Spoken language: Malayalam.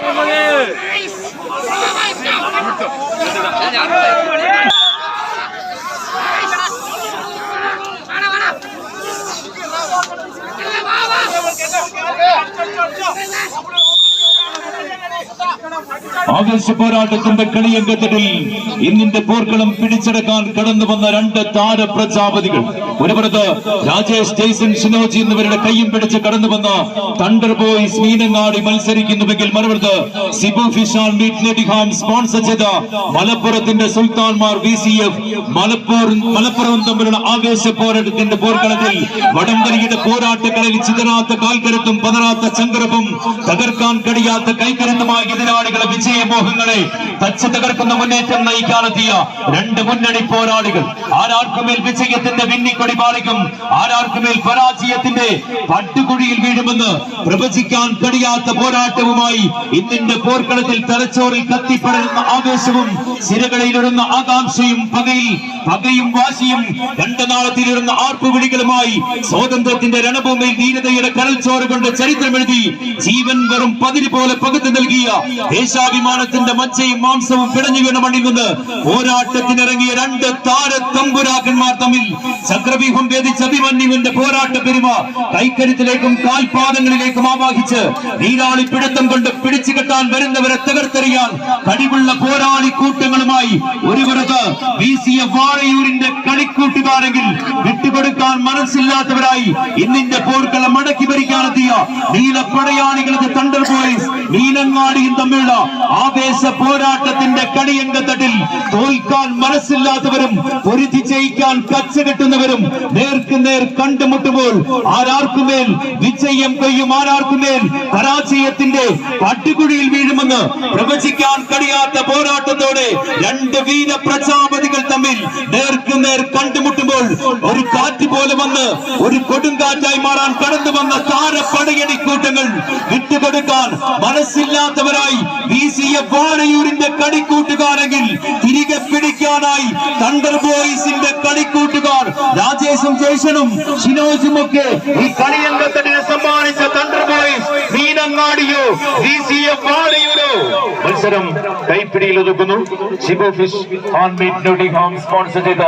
Vamos! ആവേശ പോരാട്ടത്തിന്റെ കളിയങ്കത്തിൽ ഇന്നിന്റെ പോർക്കളം പിടിച്ചെടുക്കാൻ കടന്നു വന്ന രണ്ട് താര പ്രജാപതികൾ ഒരു പുറത്ത് രാജേഷ് ജയ്സൺ ഷിനോജി എന്നിവരുടെ കൈയും പിടിച്ച് കടന്നു വന്ന തണ്ടർ ബോയ്സ് മീനങ്ങാടി മത്സരിക്കുന്നുവെങ്കിൽ മറുപുറത്ത് സിബു ഫിഷാൻ മീറ്റ് നെഡിഹാം സ്പോൺസർ ചെയ്ത മലപ്പുറത്തിന്റെ സുൽത്താൻമാർ V C F Malappuram Malappuram തമ്മിലുള്ള ആവേശ പോരാട്ടത്തിന്റെ പോർക്കളത്തിൽ വടംവലിയുടെ പോരാട്ടങ്ങളിൽ ചിതനാത്ത കാൽക്കരുത്തും പതറാത്ത ചങ്കരപ്പും തകർക്കാൻ കഴിയാത്ത കൈക്കരുത്തുമായ എതിരാളികളെ വിജയമോഹങ്ങളെ തച്ച് തകർക്കുന്ന മുന്നേറ്റം നയിക്കാനെത്തിയ രണ്ട് മുന്നണി പോരാളികൾ. ആരാർക്കുമേൽ വിജയത്തിന്റെ വിന്നിക്കൊടി പാളിക്കും ആരാർക്കുമേൽ പരാജയത്തിന്റെ പട്ടുകുഴിയിൽ വീഴുമെന്ന് പ്രവചിക്കാൻ കഴിയാത്ത പോരാട്ടവുമായി ഇന്നിന്റെ പോർക്കളത്തിൽ തലച്ചോറിൽ കത്തിപ്പടരുന്ന ആവേശവും സിരകളിലിടുന്ന ആകാംക്ഷയും പകയിൽ പകയും വാശിയും രണ്ടു നാളത്തിലിരുന്ന ആർപ്പുവിളികളുമായി സ്വാതന്ത്ര്യത്തിന്റെ രണഭൂമിയിൽ ധീരതയുടെ കടൽച്ചോറ് കൊണ്ട് ചരിത്രമെഴുതി ജീവൻ വെറും പതിരി പോലെ പകുത്തു നൽകിയ ദേശാഭിമാനത്തിന്റെ മജ്ജയും മാംസവും പിടഞ്ഞു വീണ മണ്ണിൽ നിന്ന് പോരാട്ടത്തിനിറങ്ങിയ രണ്ട് താര തമ്പുരാക്കന്മാർ തമ്മിൽ ചക്രവ്യൂഹം ഭേദിച്ച അഭിമന്യുവിന്റെ പോരാട്ട പെരുമ കൈക്കരുത്തിലേക്കും കാൽപാദങ്ങളിലേക്കും ആവാഹിച്ച് നീരാളി പിടുത്തം കൊണ്ട് പിടിച്ചു കെട്ടാൻ വരുന്നവരെ തകർത്തെറിയാൻ കഴിവുള്ള പോരാളി കൂട്ടങ്ങളുമായി ഒരു പുറത്ത് വി സി എഫ് വാഴയൂരിന്റെ കളിക്കൂട്ടുകാരെങ്കിൽ വിട്ടുകൊടുക്കാൻ മനസ്സില്ലാത്തവരായി ഇന്നിന്റെ പോർക്കളം മടക്കി ഭരിക്കാനെത്തിയ നീലപ്പടയാളികളത് തണ്ടർ ബോയ്സ് നീലങ്ങാടിയും തമ്മിലുള്ള ആവേശ പോരാട്ടത്തിന്റെ കളിയങ്കത്തട്ടിൽ തോൽക്കാൻ മനസ്സില്ലാത്തവരും പൊരുതി ജയിക്കാൻ കച്ചകെട്ടുന്നവരും നേർക്ക് നേർ കണ്ടുമുട്ടുമ്പോൾ ആരാർക്കുമേൽ വിജയം കൊയ്യും ആരാർക്കുമേൽ പരാജയത്തിന്റെ പട്ടുകുഴിയിൽ വീഴുമെന്ന് പ്രവചിക്കാൻ കഴിയാത്ത പോരാട്ടത്തോടെ രണ്ട് വീര പ്രജാപതികൾ തമ്മിൽ നേർക്ക് നേർ കണ്ടുമുട്ടുമ്പോൾ ഒരു കാറ്റ് പോലെ വന്ന് ഒരു കൊടുങ്കാറ്റായി മാറാൻ കടന്നു വന്ന താരപ്പടയണി കളിക്കൂട്ടുകാരെങ്കിൽ തിരികെ പിടിക്കാനായി തണ്ടർ ബോയ്സിന്റെ കളിക്കൂട്ടുകാർ രാജേഷും ജേഷനും ഷിനോജും ഒക്കെ ഈ കളിയംഗത്തിന് സമ്മാനിച്ച തണ്ടർ ബോയ്സ് മീനങ്ങാടിയോ മത്സരം കൈപ്പിടിയിൽ ഒതുക്കുന്നു. ഷിബു ഫിഷ് ഓൺ സ്പോൺസർ ചെയ്ത.